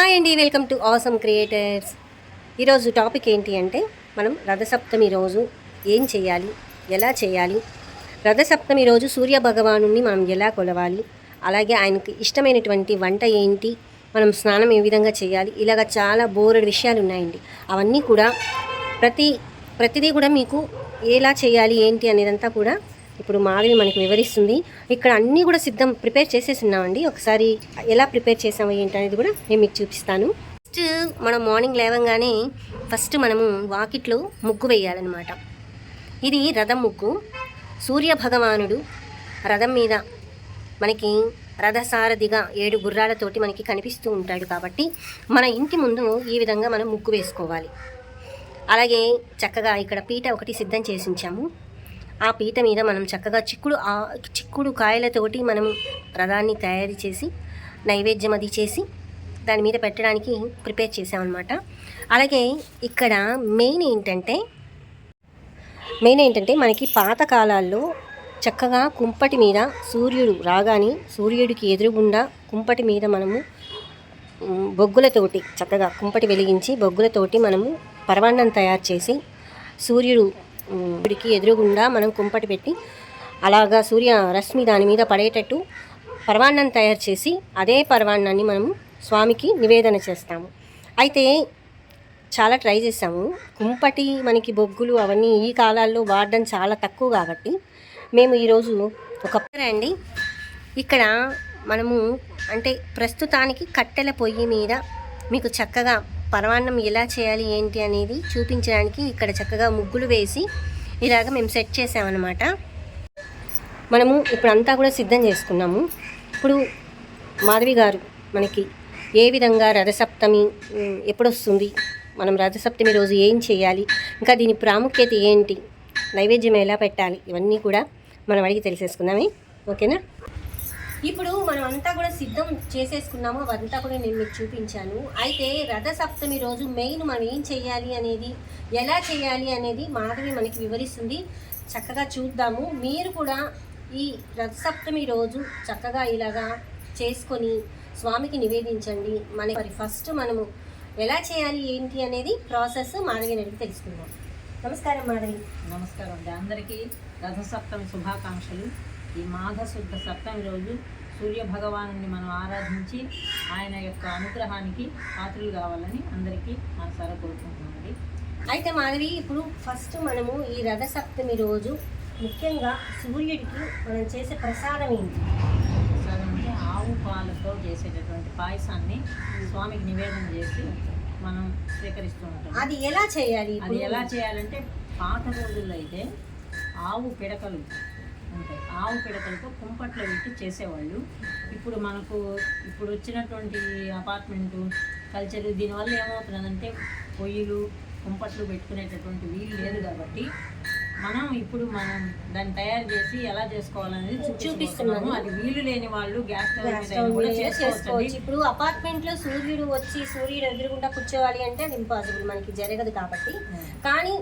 Hi అండి welcome to awesome creators ఈరోజు topic ఏంటి అంటే మనం రథసప్తమి రోజు ఏం చేయాలి? ఎలా చేయాలి? రథసప్తమి రోజు సూర్య భగవాను మనం ఎలా కొలవాలి? అలాగే ఆయనకి ఇష్టమైనటువంటి వంట ఏంటి? మనం స్నానం ఏ విధంగా చేయాలి? ఇలాగ చాలా బోరెడు విషయాలు ఉన్నాయండి. అవన్నీ కూడా ప్రతి ప్రతిదీ కూడా మీకు ఎలా చేయాలి ఏంటి అనేదంతా కూడా ఇప్పుడు మాధవి మనకి వివరిస్తుంది. ఇక్కడ అన్నీ కూడా సిద్ధం ప్రిపేర్ చేసేసి ఉన్నామండి ఒకసారి ఎలా ప్రిపేర్ చేసాము ఏంటి అనేది కూడా నేను మీకు చూపిస్తాను. ఫస్ట్ మనం మార్నింగ్ లేవగానే ఫస్ట్ మనము వాకిట్లో ముగ్గు వేయాలన్నమాట. ఇది రథం ముగ్గు. సూర్య భగవానుడు రథం మీద మనకి రథసారథిగా ఏడు గుర్రాలతోటి మనకి కనిపిస్తూ ఉంటాడు కాబట్టి మన ఇంటి ముందు ఈ విధంగా మనం ముగ్గు వేసుకోవాలి. అలాగే చక్కగా ఇక్కడ పీట ఒకటి సిద్ధం చేసి ఉంచాము. ఆ పీట మీద మనం చక్కగా చిక్కుడు ఆ చిక్కుడు కాయలతోటి మనం రథాన్ని తయారు చేసి నైవేద్యం అది చేసి దాని మీద పెట్టడానికి ప్రిపేర్ చేసామన్నమాట. అలాగే ఇక్కడ మెయిన్ ఏంటంటే మెయిన్ ఏంటంటే మనకి పాతకాలాల్లో చక్కగా కుంపటి మీద సూర్యుడు రాగానే సూర్యుడికి ఎదురుగుండా కుంపటి మీద మనము బొగ్గులతోటి చక్కగా కుంపటి వెలిగించి బొగ్గులతోటి మనము పరవాన్నం తయారు చేసి సూర్యుడు గుడికి ఎదురుగుండా మనం కుంపటి పెట్టి అలాగా సూర్య రశ్మి దాని మీద పడేటట్టు పరవాన్నం తయారు చేసి అదే పరవాన్నాన్ని మనము స్వామికి నివేదన చేస్తాము. అయితే చాలా ట్రై చేసాము కుంపటి మనకి బొగ్గులు అవన్నీ ఈ కాలాల్లో వాడడం చాలా తక్కువ కాబట్టి మేము ఈరోజు ఒక అండి. ఇక్కడ మనము అంటే ప్రస్తుతానికి కట్టెల పొయ్యి మీద మీకు చక్కగా పరమాన్నం ఎలా చేయాలి ఏంటి అనేది చూపించడానికి ఇక్కడ చక్కగా ముగ్గులు వేసి ఇలాగ మేము సెట్ చేసామన్నమాట. మనము ఇప్పుడు అంతా కూడా సిద్ధం చేసుకున్నాము. ఇప్పుడు మాధవి గారు మనకి ఏ విధంగా రథసప్తమి ఎప్పుడొస్తుంది మనం రథసప్తమి రోజు ఏం చేయాలి ఇంకా దీని ప్రాముఖ్యత ఏంటి నైవేద్యం ఎలా పెట్టాలి ఇవన్నీ కూడా మనం అడిగి తెలిసేసుకుందామే. ఓకేనా? ఇప్పుడు మనం అంతా కూడా సిద్ధం చేసేసుకున్నాము అవంతా కూడా నేను మీకు చూపించాను. అయితే రథసప్తమి రోజు మెయిన్ మనం ఏం చేయాలి అనేది ఎలా చేయాలి అనేది మాధవి మనకి వివరిస్తుంది. చక్కగా చూద్దాము. మీరు కూడా ఈ రథసప్తమి రోజు చక్కగా ఇలాగా చేసుకొని స్వామికి నివేదించండి. మన మరి ఫస్ట్ మనము ఎలా చేయాలి ఏంటి అనేది ప్రాసెస్ మాధవి అడిగి తెలుసుకుందాం. నమస్కారం మాధవి. నమస్కారం అండి. అందరికీ రథసప్తమి శుభాకాంక్షలు. ఈ మాఘ శుద్ధ సప్తమి రోజు సూర్య భగవాను మనం ఆరాధించి ఆయన యొక్క అనుగ్రహానికి పాత్రలు కావాలని అందరికీ మనసారా కోరుకుంటున్నామండి. అయితే మాధవి ఇప్పుడు ఫస్ట్ మనము ఈ రథసప్తమి రోజు ముఖ్యంగా సూర్యుడికి మనం చేసే ప్రసాదం ఏంటి? ప్రసాదం అంటే ఆవు పాలతో చేసేటటువంటి పాయసాన్ని స్వామికి నివేదన చేసి మనం స్వీకరిస్తూ ఉంటాం. అది ఎలా చేయాలి అది? ఎలా చేయాలంటే పాత రోజుల్లో అయితే ఆవు పిడకలు ఉంటాయి ఆవు పిడకలతో కుంపట్లో పెట్టి చేసేవాళ్ళు. ఇప్పుడు మనకు ఇప్పుడు వచ్చినటువంటి అపార్ట్మెంటు కల్చర్ దీనివల్ల ఏమవుతున్నదంటే పొయ్యిలు కుంపట్లు పెట్టుకునేటటువంటి వీలు లేదు కాబట్టి మనం ఇప్పుడు మనం దాన్ని తయారు చేసి ఎలా చేసుకోవాలనేది చూపిస్తున్నాము. అది వీలు లేని వాళ్ళు గ్యాస్ స్టవ్ చేసుకోవచ్చు ఇప్పుడు అపార్ట్మెంట్లో సూర్యుడు వచ్చి సూర్యుడు ఎదురుగుండా కూర్చోవాలి అంటే అది ఇంపాసిబుల్ మనకి జరగదు కాబట్టి. కానీ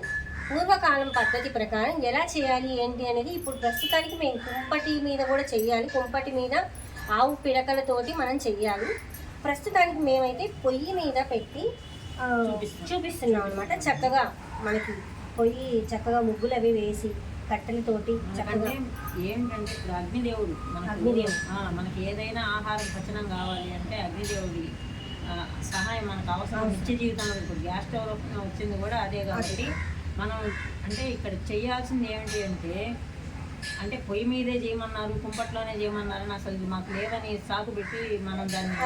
పూర్వకాలం పద్ధతి ప్రకారం ఎలా చేయాలి ఏంటి అనేది ఇప్పుడు ప్రస్తుతానికి మేము కుంపటి మీద కూడా చెయ్యాలి కుంపటి మీద ఆవు పిడకలతోటి మనం చెయ్యాలి ప్రస్తుతానికి మేమైతే పొయ్యి మీద పెట్టి చూపిస్తున్నాం. అనమాట చక్కగా మనకి పొయ్యి చక్కగా ముగ్గులు అవి వేసి కట్టెలతోటి చక్కగా ఏంటంటే ఇప్పుడు అగ్నిదేవుడు మనకు అగ్నిదేవుడు. మనకి ఏదైనా ఆహారం పచనం కావాలి అంటే అగ్నిదేవుడి సహాయం మనకు అవసరం. నిత్య జీవితంలో ఇప్పుడు గ్యాస్ స్టవ్ వచ్చింది కూడా అదే కాబట్టి మనం అంటే ఇక్కడ చేయాల్సింది ఏమిటి అంటే అంటే పొయ్యి మీదే చేయమన్నారు కుంపట్లోనే చేయమన్నారు అని అసలు మాకు లేదని సాకు పెట్టి మనం దాన్ని.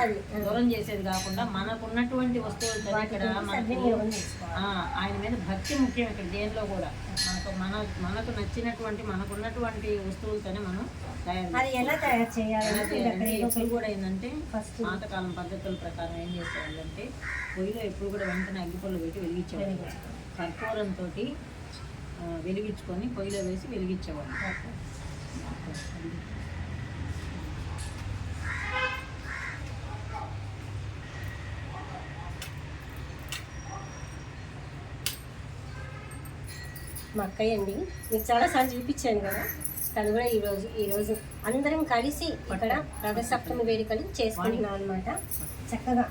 దూరం చేసేది కాకుండా మనకు ఉన్నటువంటి వస్తువులతో ఇక్కడ మనకు ఆయన మీద భక్తి ముఖ్యం ఇక్కడ దేనిలో కూడా. మనకు మన మనకు నచ్చినటువంటి మనకున్నటువంటి వస్తువులతోనే మనం తయారు అది ఎలా తయారు చేయాలి ఎప్పుడు కూడా ఏంటంటే ఫస్ట్ పాతకాలం పద్ధతుల ప్రకారం ఏం చేసేవాళ్ళంటే పొయ్యిలో ఎప్పుడు కూడా వెంటనే అగ్గిపొల్లు పెట్టి వెలిగించేవాళ్ళు. కర్పూరంతో వెలిగించుకొని పొయ్యిలో వేసి వెలిగించేవాళ్ళు. మా అక్కయ్య అండి మీకు చాలాసార్లు చూపించాను కదా తను కూడా ఈరోజు ఈరోజు అందరం కలిసి ఇక్కడ రథసప్తమి వేడుకలు చేసుకుంటున్నాం అనమాట చక్కగా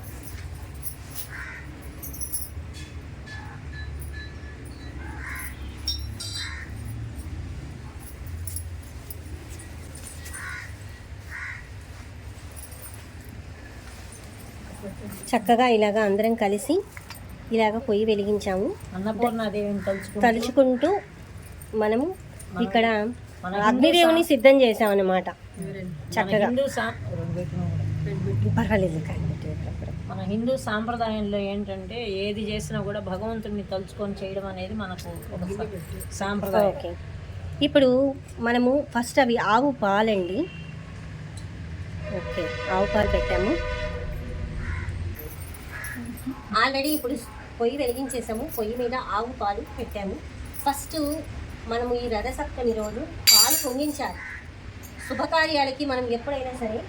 చక్కగా ఇలాగ అందరం కలిసి ఇలాగ పొయ్యి వెలిగించాము. తలుచుకుంటూ తలుచుకుంటూ మనము ఇక్కడ అగ్నిదేవుని సిద్ధం చేసాం అన్నమాట మన చక్కగా. పర్వాలేదు. మన హిందూ సాంప్రదాయంలో ఏంటంటే ఏది చేసినా కూడా భగవంతుడిని తలుచుకొని చేయడం అనేది మనకు ఒక సాంప్రదాయం. ఓకే. ఇప్పుడు మనము ఫస్ట్ అవి ఆవు పాలండి. ఓకే ఆవు పాలు పెట్టాము. ఆల్రెడీ ఇప్పుడు పొయ్యి వెలిగించేసాము. పొయ్యి మీద ఆవు పాలు పెట్టాము. ఫస్ట్ మనము ఈ రథసప్తమి రోజు పాలు పొంగించాలి. శుభకార్యాలకి మనం ఎప్పుడైనా సరే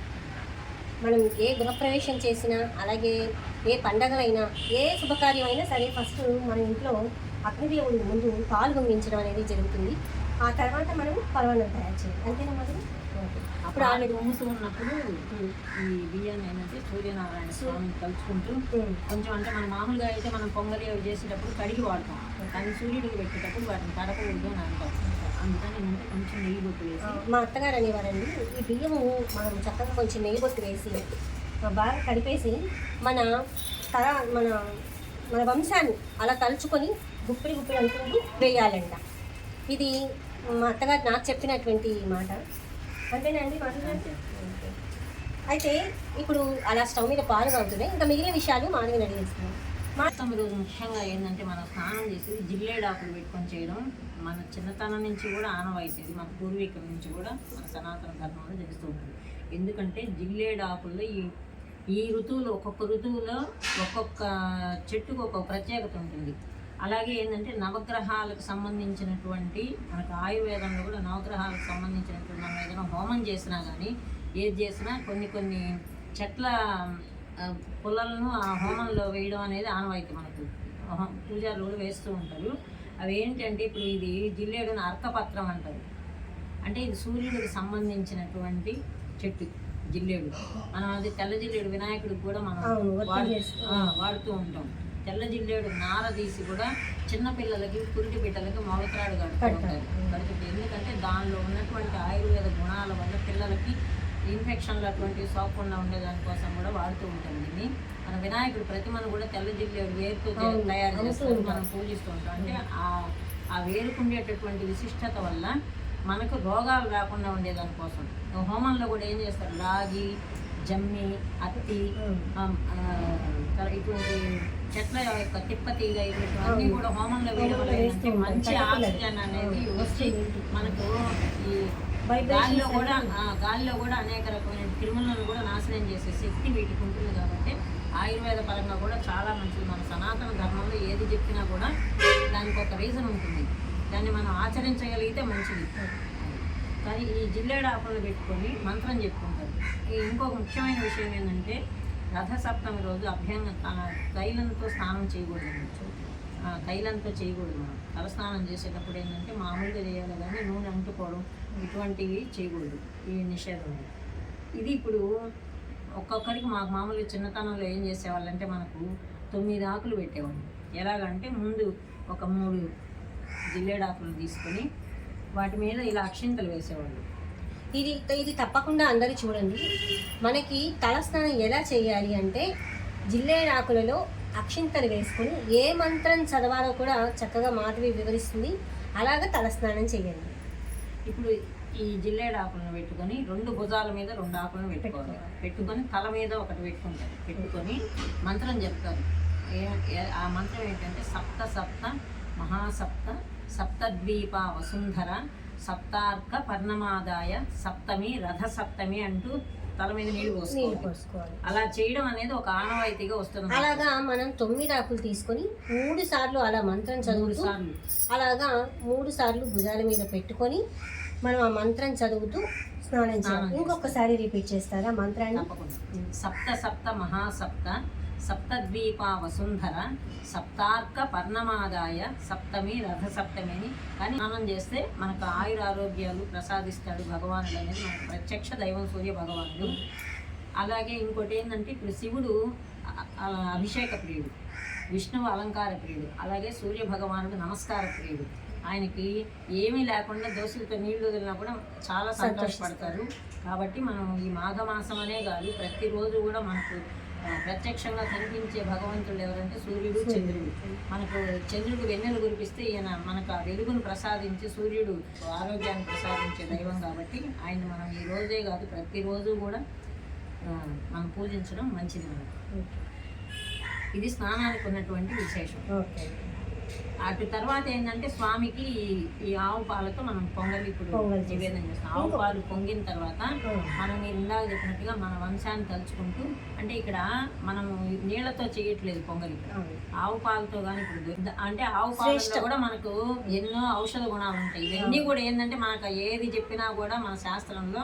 మనం ఏ గృహప్రవేశం చేసినా అలాగే ఏ పండగలైనా ఏ శుభకార్యమైనా సరే ఫస్ట్ మన ఇంట్లో అగ్నిదేవుడి ముందు పాలు పొంగించడం అనేది జరుగుతుంది. ఆ తర్వాత మనం పర్వాణం తయారు చేయాలి. అంతేనా మనం అప్పుడు ఆమె రూమ్స్ ఉన్నప్పుడు ఈ బియ్యాన్ని ఏంటంటే సూర్యనారాయణ స్వామి తలుచుకుంటూ కొంచెం అంటే మనం మామూలుగా అయితే మనం పొంగలి అవి చేసేటప్పుడు కడిగి వాడతాం. కానీ సూర్యుడికి పెట్టేటప్పుడు వాటిని కడకూడదు అని అంటాం అందుకని ఏంటంటే కొంచెం నెయ్యి బొట్టు వేసి మా అత్తగారు అనేవారండి ఈ బియ్యము మనం చక్కగా కొంచెం నెయ్యి బొట్టు వేసి బాగా కడిపేసి మన తర మన మన వంశాన్ని అలా తలుచుకొని గుప్పిడి గుప్పిడి అనుకుంటూ వేయాలంట. ఇది మా అత్తగారు నాకు చెప్పినటువంటి మాట. అంతేనండి అయితే ఇప్పుడు అలా స్టవ్ మీద పాలు కాగుతున్నాయి ఇంకా మిగిలిన విషయాలు మానవి అడిగేస్తున్నాం మా రోజు ముఖ్యంగా ఏంటంటే మనం స్నానం చేసి జిల్లేడాకులు పెట్టుకొని చేయడం మన చిన్నతనం నుంచి కూడా ఆనవాయితీ మన పూర్వీకుల నుంచి కూడా మన సనాతన ధర్మంలో తెలుస్తూ ఉంటుంది. ఎందుకంటే జిల్లేడాకుల్లో ఈ ఈ ఋతువులో ఒక్కొక్క ఋతువులో ఒక్కొక్క చెట్టుకు ఒక్కొక్క ప్రత్యేకత ఉంటుంది. అలాగే ఏంటంటే నవగ్రహాలకు సంబంధించినటువంటి మనకు ఆయుర్వేదంలో కూడా నవగ్రహాలకు సంబంధించినటువంటి మనం ఏదైనా హోమం చేసినా కానీ ఏది చేసినా కొన్ని కొన్ని చెట్ల పుల్లలను ఆ హోమంలో వేయడం అనేది ఆనవాయితీ మనకు. పూజారులు కూడా వేస్తూ ఉంటారు. అవి ఏంటంటే ఇప్పుడు ఇది జిల్లేడుని అర్కపత్రం అంటారు. అంటే ఇది సూర్యుడికి సంబంధించినటువంటి చెట్టు జిల్లేడు. మనం అది తెల్ల జిల్లేడు వినాయకుడికి కూడా మనం వాడుతూ ఉంటాం. తెల్ల జిల్లేడు నార తీసి కూడా చిన్న పిల్లలకి పురిటి బిడ్డలకి మొలకరాడు కడుతూ కడతారు. ఉంటారు కడుతుంది ఎందుకంటే దానిలో ఉన్నటువంటి ఆయుర్వేద గుణాల వల్ల పిల్లలకి ఇన్ఫెక్షన్లు అటువంటివి సోకకుండా ఉండేదానికోసం కూడా వాడుతూ ఉంటాం దీన్ని. మన వినాయకుడు ప్రతిమను కూడా తెల్ల జిల్లేడు వేరుతో తయారు ఉంటాం. మనం పూజిస్తూ ఉంటాం. అంటే ఆ ఆ వేరుకు ఉండేటటువంటి విశిష్టత వల్ల మనకు రోగాలు రాకుండా ఉండేదానికోసం హోమంలో కూడా ఏం చేస్తారు? రాగి జమ్మి అత్తి ఇటువంటి చెట్ల యొక్క తిప్పతీగ ఇటువంటివన్నీ కూడా హోమంలో వేయడం వల్ల మంచి ఆక్సిజన్ అనేది వచ్చి మనకు ఈ గాలిలో కూడా గాలిలో కూడా అనేక రకమైన క్రిములను కూడా నాశనం చేసే శక్తి వీటికి ఉంటుంది కాబట్టి ఆయుర్వేద పరంగా కూడా చాలా మంచిది. మన సనాతన ధర్మంలో ఏది చెప్పినా కూడా దానికి ఒక రీజన్ ఉంటుంది. దాన్ని మనం ఆచరించగలిగితే మంచిది. కానీ ఈ జిల్లేడు ఆకులను పెట్టుకొని మంత్రం చెప్పుకుంటారు. ఈ ఇంకొక ముఖ్యమైన విషయం ఏంటంటే రథసప్తమి రోజు అభ్యంగ తన తైలంతో స్నానం చేయకూడదు తైలంతో చేయకూడదు మనం. తలస్నానం చేసేటప్పుడు ఏంటంటే మామూలుగా చేయాలి కానీ నూనె అంటుకోవడం ఇటువంటివి చేయకూడదు ఈ నిషేధం. ఇది ఇప్పుడు ఒక్కొక్కరికి మాకు మామూలుగా చిన్నతనంలో ఏం చేసేవాళ్ళంటే మనకు తొమ్మిది ఆకులు పెట్టేవాళ్ళు. ఎలాగంటే ముందు ఒక మూడు జిల్లేడాకులు తీసుకొని వాటి మీద ఇలా అక్షింతలు వేసేవాళ్ళు. ఇది ఇది తప్పకుండా అందరూ చూడండి. మనకి తలస్నానం ఎలా చేయాలి అంటే జిల్లేడాకులలో అక్షింతలు వేసుకొని ఏ మంత్రం చదవాలో కూడా చక్కగా మాధవి వివరిస్తుంది. అలాగా తలస్నానం చేయండి. ఇప్పుడు ఈ జిల్లేడు ఆకులను పెట్టుకొని రెండు భుజాల మీద రెండు ఆకులను పెట్టుకోవాలి. పెట్టుకొని తల మీద ఒకటి పెట్టుకుంటారు. పెట్టుకొని మంత్రం చెప్తారు. ఆ మంత్రం ఏంటంటే సప్త సప్త మహాసప్త సప్తద్వీప వసుంధర సప్తార్క పర్ణమాదాయ సప్తమి రథ సప్తమి అంటూ తల మీద నీళ్ళు పోసుకోవాలి. అలా చేయడం అనేది ఒక ఆనవాయితీగా వస్తుంది అలాగా మనం తొమ్మిది ఆకులు తీసుకొని మూడు సార్లు అలా మంత్రం చదువుతూ సార్లు. అలాగా మూడు సార్లు భుజాల మీద పెట్టుకొని మనం ఆ మంత్రం చదువుతూ స్నానం చేయాలి. ఇంకొకసారి రిపీట్ చేస్తారా మంత్రాన్ని? సప్త సప్త మహాసప్త సప్తద్వీప వసుంధర సప్తార్క పర్ణమాదాయ సప్తమి రథ సప్తమి అని కానీ స్నానం చేస్తే మనకు ఆయుర ఆరోగ్యాలు ప్రసాదిస్తాడు భగవానుడు అనేది మనకు ప్రత్యక్ష దైవం సూర్య భగవానుడు. అలాగే ఇంకోటి ఏంటంటే ఇప్పుడు శివుడు అభిషేక ప్రియుడు విష్ణువు అలంకార ప్రియుడు అలాగే సూర్య భగవానుడు నమస్కార ప్రియుడు. ఆయనకి ఏమీ లేకుండా దోశలతో నీళ్ళు వదిలినా కూడా చాలా సంతోషపడతారు. కాబట్టి మనం ఈ మాఘమాసం అనే కాదు ప్రతిరోజు కూడా మనకు ప్రత్యక్షంగా కనిపించే భగవంతుడు ఎవరంటే సూర్యుడు చంద్రుడు. మనకు చంద్రుడు వెన్నెలు కురిపిస్తే ఈయన మనకు ఆ వెలుగును ప్రసాదించి సూర్యుడు ఆరోగ్యాన్ని ప్రసాదించే దైవం కాబట్టి ఆయన మనం ఈ రోజే కాదు ప్రతిరోజు కూడా మనం పూజించడం మంచిది మనకు. ఇది స్నానానికి ఉన్నటువంటి విశేషం. ఓకే. అటు తర్వాత ఏంటంటే స్వామికి ఈ- ఆవు పాలతో మనం పొంగలి ఇప్పుడు. నివేదన చేస్తాం. ఆవు పాలు పొంగిన తర్వాత మనం మీరు ఇందాక చెప్పినట్టుగా మన వంశాన్ని తలుచుకుంటూ అంటే ఇక్కడ మనం నీళ్ళతో చేయట్లేదు పొంగలి ఆవు పాలతో కానీ ఇప్పుడు అంటే ఆవు పాలలో కూడా మనకు ఎన్నో ఔషధ గుణాలు ఉంటాయి. ఇవన్నీ కూడా ఏంటంటే మనకు ఏది చెప్పినా కూడా మన శాస్త్రంలో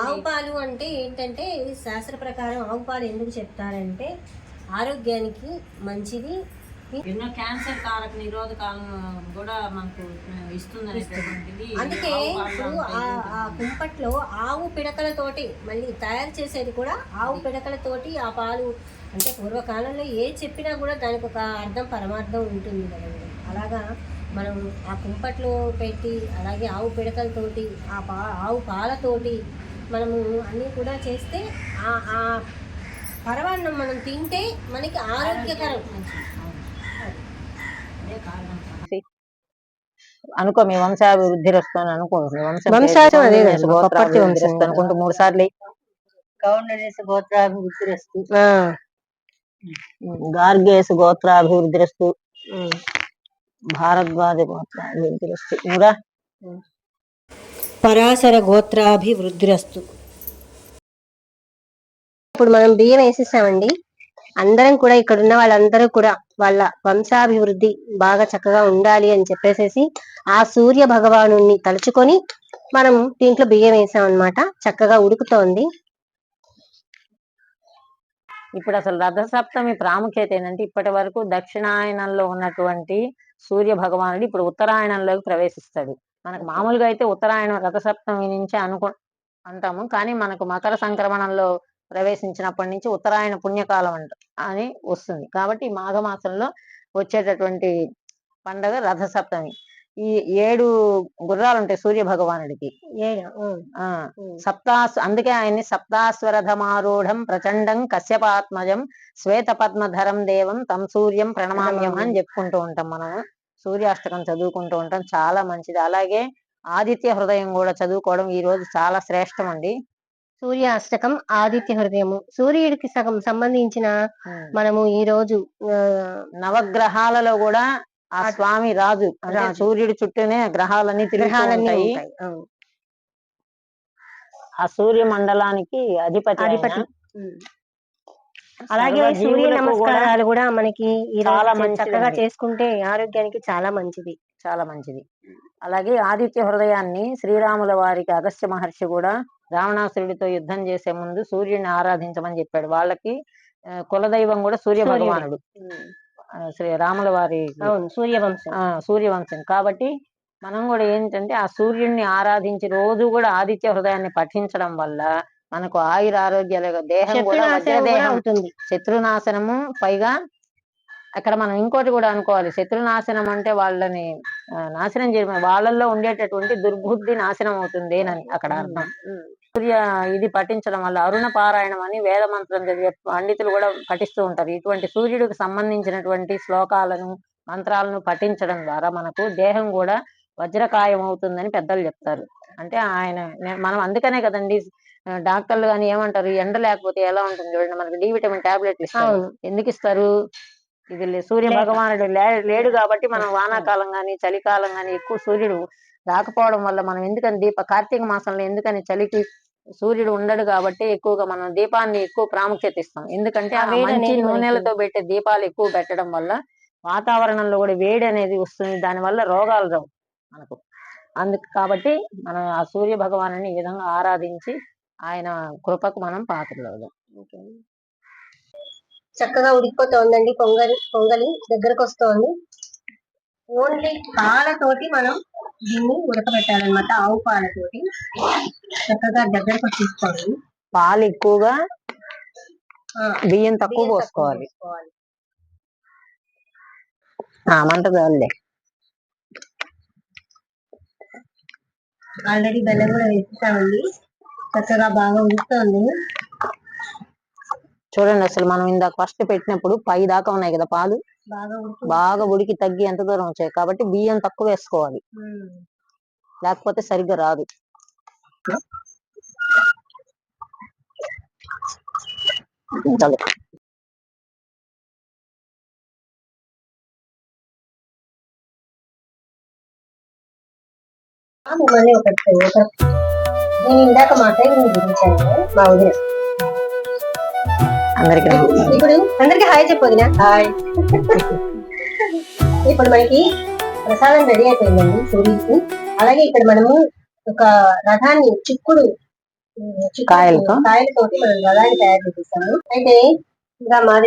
ఆవు పాలు అంటే ఏంటంటే శాస్త్ర ప్రకారం ఆవు పాలు ఎందుకు చెప్తారంటే ఆరోగ్యానికి మంచిది. ఎన్నో క్యాన్సర్ కారక నిరోధకాలను కూడా మనకు ఇస్తుంది. అందుకే ఇప్పుడు. ఆ కుంపట్లో ఆవు పిడకలతోటి మళ్ళీ తయారు చేసేది కూడా ఆవు పిడకలతోటి ఆ పాలు అంటే పూర్వకాలంలో ఏ చెప్పినా కూడా దానికి ఒక అర్థం పరమార్థం ఉంటుంది కదండి అలాగా మనం ఆ కుంపట్లో పెట్టి అలాగే ఆవు పిడకలతోటి ఆ పా ఆవు పాలతోటి మనము అన్నీ కూడా చేస్తే ఆ ఆ పరమాన్నం మనం తింటే మనకి ఆరోగ్యకరం. అనుకో మీ వంశాభివృద్ధి వస్తుంది అనుకో. అనుకుంటూ మూడు సార్లు గౌండనేసి గోత్రాభివృద్ధి రస్తు గార్గేసు గోత్రాభివృద్ధి రస్తు భారద్వాజ గోత్రాభివృద్ధి రస్తు. ఇంకా పరాశర గోత్రాభివృద్ధిరస్తు ఇప్పుడు మనం బియ్యం వేసేసామండి. అందరం కూడా ఇక్కడ ఉన్న వాళ్ళందరూ కూడా వాళ్ళ వంశాభివృద్ధి బాగా చక్కగా ఉండాలి అని చెప్పేసేసి ఆ సూర్య భగవాను తలుచుకొని మనం దీంట్లో బియ్యం వేసాం అన్నమాట చక్కగా ఉడుకుతోంది. ఇప్పుడు అసలు రథసప్తమి ప్రాముఖ్యత ఏంటంటే ఇప్పటి వరకు దక్షిణాయనంలో ఉన్నటువంటి సూర్య భగవానుడు ఇప్పుడు ఉత్తరాయణంలోకి ప్రవేశిస్తాడు. మనకు మామూలుగా అయితే ఉత్తరాయణం రథసప్తమి నుంచి అనుకో అంటాము. కానీ మనకు మకర సంక్రమణంలో ప్రవేశించినప్పటి నుంచి ఉత్తరాయణ పుణ్యకాలం అంట అని వస్తుంది. కాబట్టి మాఘమాసంలో వచ్చేటటువంటి పండగ రథసప్తమి. ఈ ఏడు గుర్రాలు ఉంటాయి సూర్య భగవానుడికి. సప్తాస్ అందుకే ఆయన్ని సప్తాస్వరథమారూఢం ప్రచండం కశ్యపాత్మజం శ్వేత పద్మధరం దేవం తం సూర్యం ప్రణమామ్యం అని చెప్పుకుంటూ ఉంటాం మనం సూర్యాష్టకం చదువుకుంటూ ఉంటాం. చాలా మంచిది. అలాగే ఆదిత్య హృదయం కూడా చదువుకోవడం ఈ రోజు చాలా శ్రేష్టం అండి సూర్య అష్టకం ఆదిత్య హృదయము సూర్యుడికి సగం సంబంధించిన మనము ఈ రోజు నవగ్రహాలలో కూడా ఆ స్వామి రాజు. సూర్యుడి చుట్టూనే గ్రహాలన్నీ అవును. ఆ సూర్య మండలానికి అధిపతి. అధిపతి. అలాగే సూర్య నమస్కారాలు కూడా మనకి చాలా. చక్కగా చేసుకుంటే ఆరోగ్యానికి చాలా మంచిది చాలా మంచిది అలాగే ఆదిత్య హృదయాన్ని శ్రీరాముల వారికి అగస్త్య మహర్షి కూడా రావణాసురుడితో యుద్ధం చేసే ముందు సూర్యుడిని ఆరాధించమని చెప్పాడు. వాళ్ళకి కులదైవం కూడా సూర్య. భగవానుడు శ్రీ రాముల వారి సూర్యవంశం. సూర్యవంశం. కాబట్టి మనం కూడా ఏంటంటే ఆ సూర్యుడిని ఆరాధించి రోజు కూడా ఆదిత్య హృదయాన్ని పఠించడం వల్ల మనకు ఆయుర ఆరోగ్యాలు దేహం కూడా వజ్రదేహం అవుతుంది. శత్రునాశనము పైగా అక్కడ మనం ఇంకోటి కూడా అనుకోవాలి. శత్రునాశనం అంటే వాళ్ళని నాశనం చేయడం వాళ్ళల్లో ఉండేటటువంటి దుర్బుద్ధి నాశనం అవుతుంది అని అక్కడ అర్థం. సూర్య ఇది పఠించడం వల్ల అరుణ పారాయణం అని వేద మంత్రం చదివే పండితులు కూడా పఠిస్తూ ఉంటారు. ఇటువంటి సూర్యుడికి సంబంధించినటువంటి శ్లోకాలను మంత్రాలను పఠించడం ద్వారా మనకు దేహం కూడా వజ్రకాయం అవుతుందని పెద్దలు చెప్తారు. అంటే ఆయన మనం అందుకనే కదండి డాక్టర్లు కానీ ఏమంటారు ఎండ లేకపోతే ఎలా ఉంటుంది చూడండి మనకి డి విటమిన్ టాబ్లెట్లు ఇస్తారు. ఎందుకు ఇస్తారు? ఇది సూర్య. భగవానుడు లేడు కాబట్టి మనం వానాకాలం గాని చలికాలం గాని ఎక్కువ సూర్యుడు రాకపోవడం వల్ల మనం ఎందుకని దీప కార్తీక మాసంలో ఎందుకని చలికి సూర్యుడు ఉండడు కాబట్టి ఎక్కువగా మనం దీపాన్ని ఎక్కువ ప్రాముఖ్యత ఇస్తాం. ఎందుకంటే ఆ వేడి మంచి నూనెలతో పెట్టే దీపాలు ఎక్కువ పెట్టడం వల్ల వాతావరణంలో కూడా వేడి అనేది వస్తుంది. దాని వల్ల రోగాలు రావు మనకు. అందుకు కాబట్టి మనం ఆ సూర్య భగవాను ఈ విధంగా ఆరాధించి ఆయన కృపకు మనం పాత్రలు అవుదాం చక్కగా ఉడికిపోతోందండి పొంగలి పొంగలి దగ్గరకు వస్తోంది. ఓన్లీ పాలతోటి మనం దీన్ని ఉడకబెట్టాలన్నమాట ఆవు పాలతోటి. చక్కగా దగ్గరకు వచ్చేసుకోవాలి పాలు ఎక్కువగా బియ్యం తక్కువ పోసుకోవాలి. మంట చాలులే. ఆల్రెడీ బెల్లం కూడా వేసేసామండి. చక్కగా బాగా ఉడుకుతోంది. చూడండి అసలు మనం ఇందాక ఫస్ట్ పెట్టినప్పుడు పై దాకా ఉన్నాయి కదా పాలు? బాగా ఉడుకు తగ్గి ఎంత దూరం వచ్చాయి? కాబట్టి బియ్యం తక్కువ వేసుకోవాలి. లేకపోతే సరిగ్గా రాదు. చాలు. నేను ఇందాక మాట్లాడి గురించాను మా వదిన. అందరికీ. ఇప్పుడు అందరికి హాయ్ చెప్పు వదిన. హాయ్. ఇప్పుడు మనకి ప్రసాదం రెడీ అయిపోయిందండి సూర్యుడికి అలాగే ఇక్కడ మనము ఒక రథాన్ని చిక్కుడు కాయలతో? కాయలతోటి మనం రథాన్ని తయారు చేస్తాము అయితే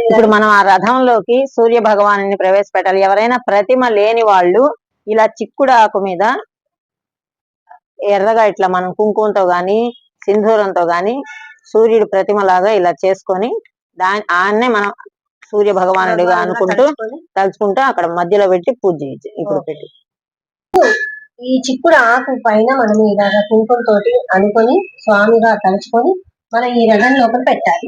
ఇప్పుడు మనం ఆ రథంలోకి సూర్య భగవాను ప్రవేశపెట్టాలి. ఎవరైనా ప్రతిమ లేని వాళ్ళు ఇలా చిక్కుడు ఆకు మీద ఎర్రగా ఇట్లా మనం కుంకుమంతో గాని సింధూరంతో గాని సూర్యుడి ప్రతిమ లాగా ఇలా చేసుకొని దాని ఆయన్నే మనం సూర్య భగవానుడిగా అనుకుంటూ తలుచుకుంటూ అక్కడ మధ్యలో పెట్టి పూజ చేయొచ్చు ఇప్పుడు పెట్టి. ఈ చిక్కుడు ఆకు పైన మనం ఇలాగ కుంకుమ తోటి అనుకొని స్వామిగా తలుచుకొని మనం ఈ రథం లోపల పెట్టాలి.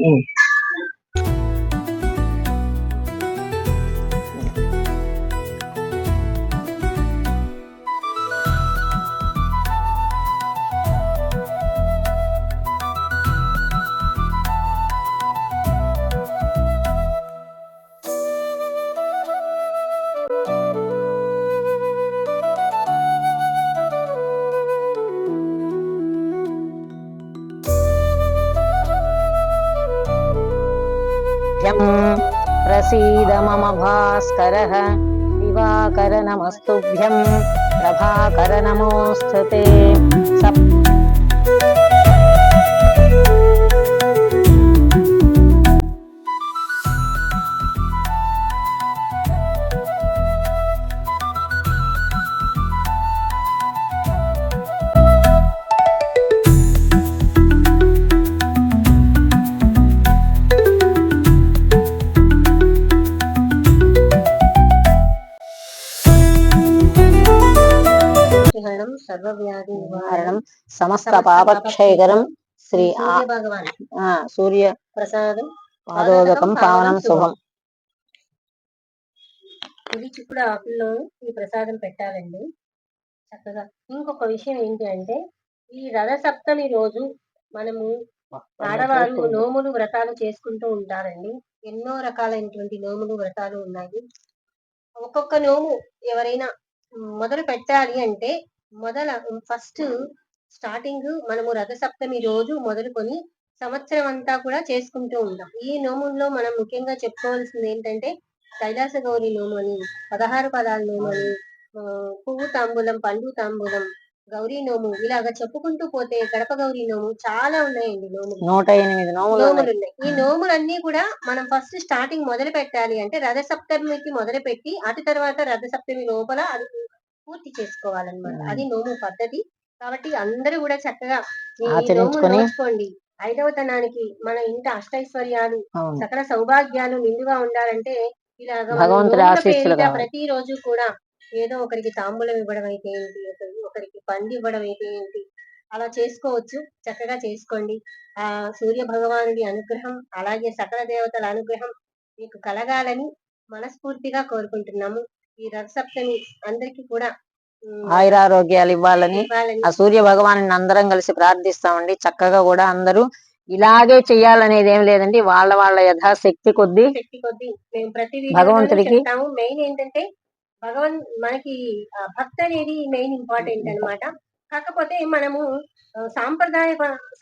मध्यम् प्रसीद मम भास्करः। दिवाकर नमस्तुभ्यं प्रभाकर नमोऽस्तु ते। సర్వవ్యాధి నివారణం సమస్త పాపక్షయకరం శ్రీ భగవాన్. సూర్య ప్రసాదం పాదోదకం పావనం శుభం. ఇది చిక్కుడు ఆకుల్లో ఈ ప్రసాదం పెట్టాలండి. చక్కగా ఇంకొక విషయం ఏంటి అంటే ఈ రథ సప్తమి రోజు మనము ఆడవారు నోములు వ్రతాలు చేసుకుంటూ ఉంటారండి. ఎన్నో రకాలైనటువంటి నోములు వ్రతాలు ఉన్నాయి. ఒక్కొక్క నోము ఎవరైనా మొదలు పెట్టాలి అంటే మొదల ఫస్ట్ స్టార్టింగ్ మనము రథ సప్తమి రోజు మొదలుకొని సంవత్సరం అంతా కూడా చేసుకుంటూ ఉంటాం. ఈ నోముల్లో మనం ముఖ్యంగా చెప్పుకోవాల్సింది ఏంటంటే కైలాస గౌరి నోము అని పదహారు పదాల నోము అని ఆ, పువ్వు తాంబూలం పండు తాంబూలం గౌరీ నోము ఇలాగ చెప్పుకుంటూ పోతే గడప గౌరీ నోము చాలా ఉన్నాయండి నోములు. నూట ఎనిమిది నోములు ఉన్నాయి. ఈ నోములన్నీ కూడా మనం ఫస్ట్ స్టార్టింగ్ మొదలు పెట్టాలి అంటే రథ సప్తమికి మొదలు పెట్టి అటు తర్వాత రథ సప్తమి లోపల అది పూర్తి చేసుకోవాలన్నమాట. అది నోము పద్ధతి. కాబట్టి అందరూ కూడా చక్కగా నోచుకోండి. ఐదవతనానికి మన ఇంట అష్టైశ్వర్యాలు. సకల సౌభాగ్యాలు నిండుగా ఉండాలంటే ఇలాగ. ప్రతి రోజు కూడా ఏదో ఒకరికి తాంబూలం ఇవ్వడం అయితే ఏంటి? ఒకరికి పండు ఇవ్వడం అయితే ఏంటి? అలా చేసుకోవచ్చు. చక్కగా చేసుకోండి. ఆ సూర్య భగవానుడి అనుగ్రహం అలాగే సకల దేవతల అనుగ్రహం మీకు కలగాలని మనస్ఫూర్తిగా కోరుకుంటున్నాము. ఈ రథ సప్తమి అందరికీ కూడా ఆయురారోగ్యాలు ఇవ్వాలని ఆ సూర్య భగవాను అందరం కలిసి ప్రార్థిస్తామండి. చక్కగా కూడా అందరూ ఇలాగే చెయ్యాలనేది ఏం లేదండి. వాళ్ళ వాళ్ళ యథాశక్తి కొద్దీ శక్తి కొద్దీ మేము ప్రతి భగవంతుడికి- మెయిన్ ఏంటంటే భగవన్ మనకి భక్తి అనేది మెయిన్ ఇంపార్టెంట్ అన్నమాట. కాకపోతే మనము సాంప్రదాయ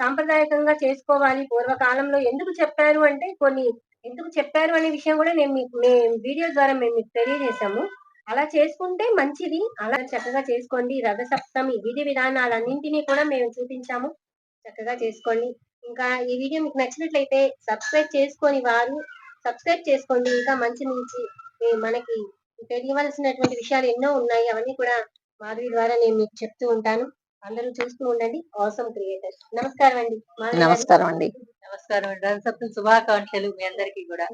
సాంప్రదాయకంగా చేసుకోవాలి. పూర్వకాలంలో ఎందుకు చెప్పారు అంటే కొన్ని ఎందుకు చెప్పారు అనే విషయం కూడా నేను మీకు మేము వీడియో ద్వారా మేము మీకు తెలియజేశాము. అలా చేసుకుంటే మంచిది. అలా చక్కగా చేసుకోండి. రథ సప్తమి విధి విధానాలన్నింటినీ కూడా మేము చూపించాము. చక్కగా చేసుకోండి. ఇంకా ఈ వీడియో మీకు నచ్చినట్లయితే సబ్స్క్రైబ్ చేసుకొని వారు సబ్స్క్రైబ్ చేసుకోండి. ఇంకా మంచి నుంచి ఏ మనకి తెలియవలసినటువంటి విషయాలు ఎన్నో ఉన్నాయి. అవన్నీ కూడా మాధవి ద్వారా నేను మీకు చెప్తూ ఉంటాను. అందరూ చూస్తూ ఉండండి. అవసరం క్రియేటర్ నమస్కారం అండి. నమస్కారం అండి. నమస్కారం అండి. శుభాకాంక్షలు మీ అందరికీ కూడా.